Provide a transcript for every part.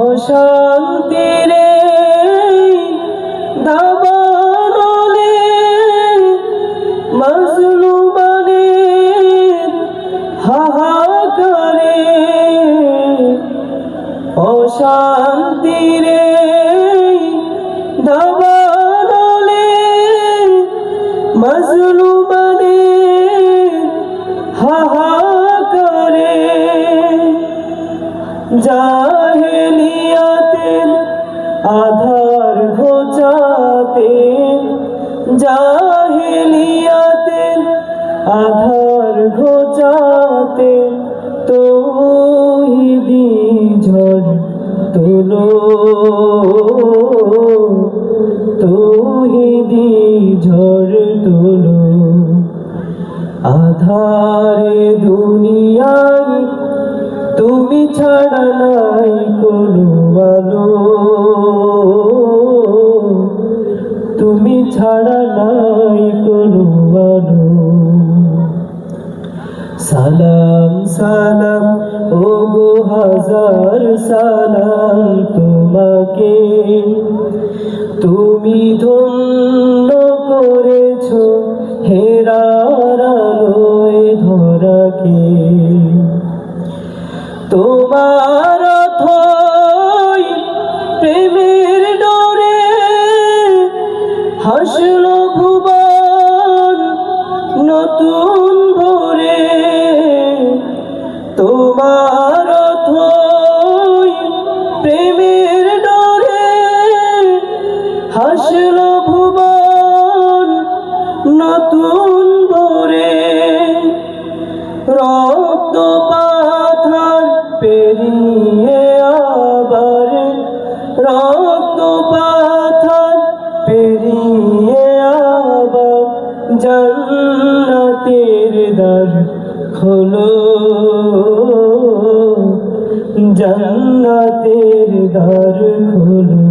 অশান্তিরে দাবানলে অশান্তিরে দাবানলে মাজলুমানে হাহাকারে জাহেলিয়াতের আধার ঘোচাতে জাহেলিয়াতের আধার তোলো তৌহিদি ঝড় তুলো। আধারে দুনিয়ায় তুমি ছাড়া নাই কোনো। সালাম ও গো হাজার সালাম তোমাকে। তুমি ধন্য হাসল ভুবন নতুন ভরে। রক্ত পাথার পেরিয়ে আবার। রক্ত পাথার পেরিয়ে আবার জান্নাতের দ্বার খোলো। জান্নাতের দ্বার খোলো।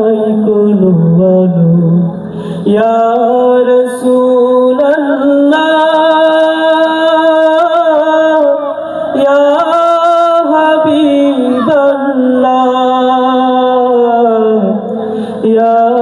yeah.